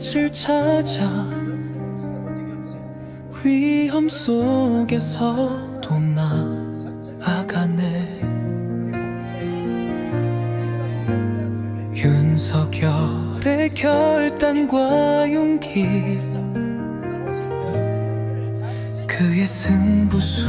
빛을 찾아 위험 속에서도 나아가네. 윤석열의 결단과 용기 그의 승부수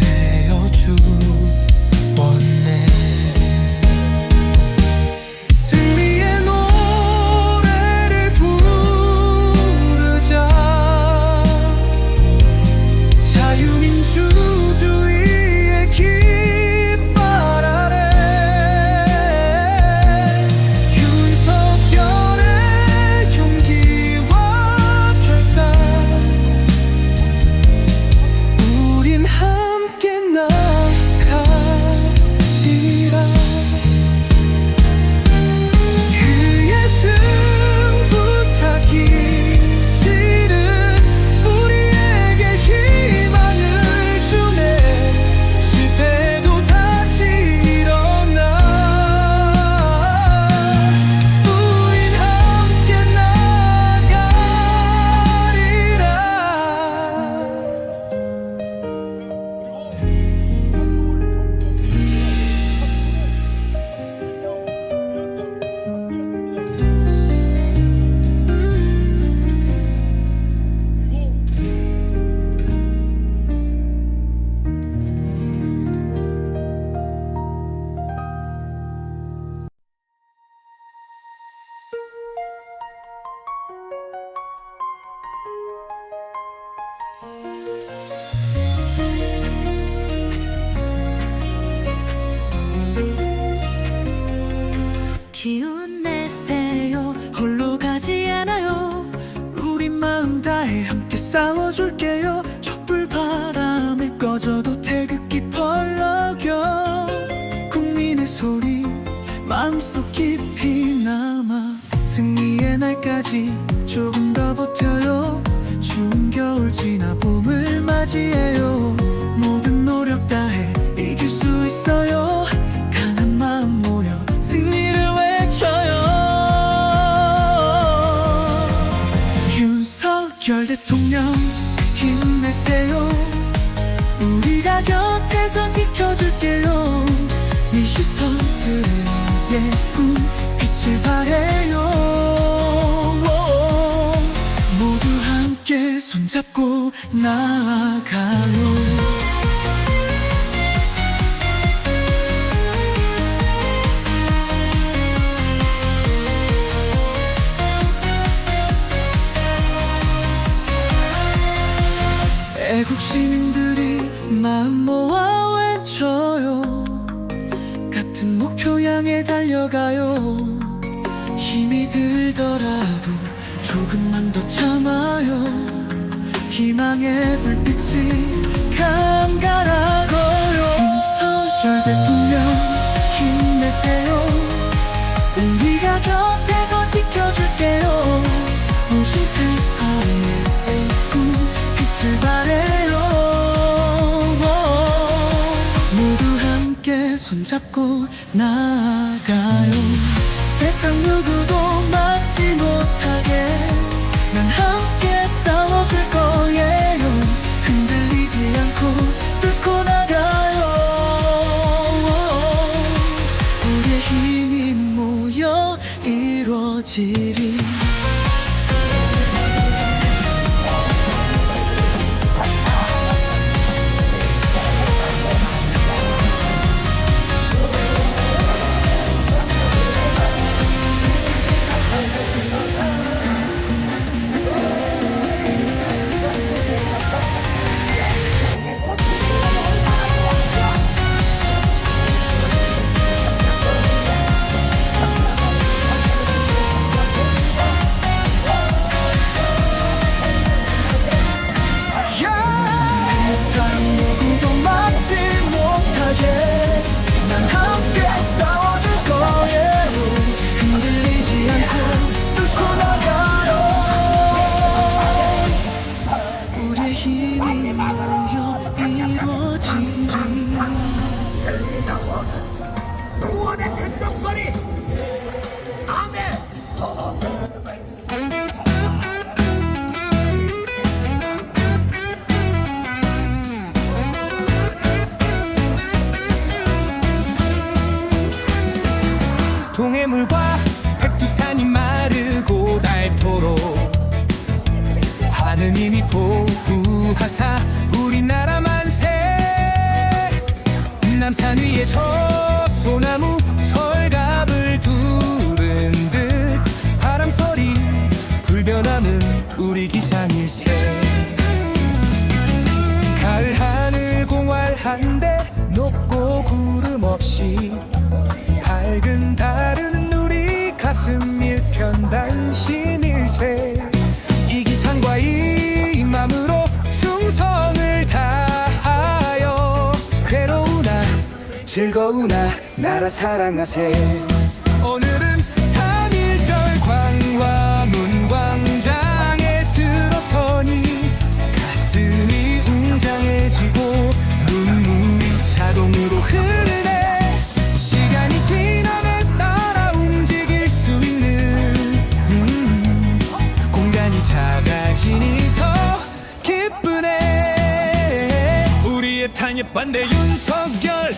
되어 주 꺼져도 태극기 펄럭여. 국민의 소리 마음속 깊이 남아. 승리의 날까지 조금 더 버텨요. 추운 겨울 지나 봄을 맞이해요 함께 손잡고 나아가요. 애국 시민들이 마음 모아 외쳐요. 같은 목표 향해 달려가요. 힘이 들더라도 조금만 더 참아요. 희망의 불빛이 감가라고요. 윤석열 대통령 힘내세요. 우리가 곁에서 지켜줄게요. 무신 색깔의 꿈 빛을 발해요. 모두 함께 손잡고 나아가요. 세상 누구도 막지 못하게 起 나라 사랑하세. 오늘은 3.1절 광화문 광장에 들어서니 가슴이 웅장해지고 눈물이 자동으로 흐르네. 시간이 지남에 따라 움직일 수 있는 음, 공간이 작아지니 더 기쁘네. 우리의 탄예 반대 윤석열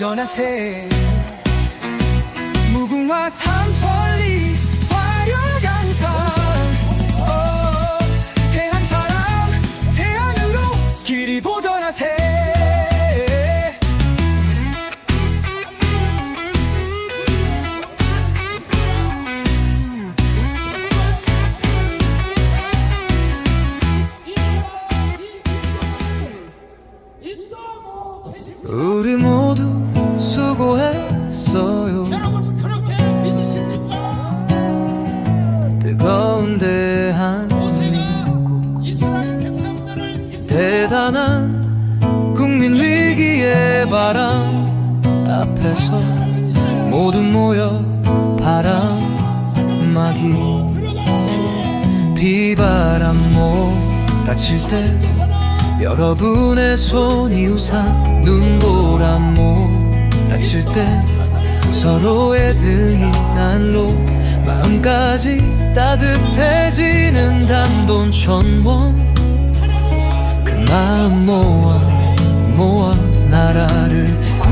여전하세. 무궁화 산천리 위한 민국 대단한 국민 위기의 바람 앞에서 모두 모여 바람막이 비바람 몰아칠 때 여러분의 손이 우산 눈보라 몰아칠 때 서로의 등이 난로 마음까지 따뜻해지는 단돈 천원. 그 마음 모아 모아 나라를 구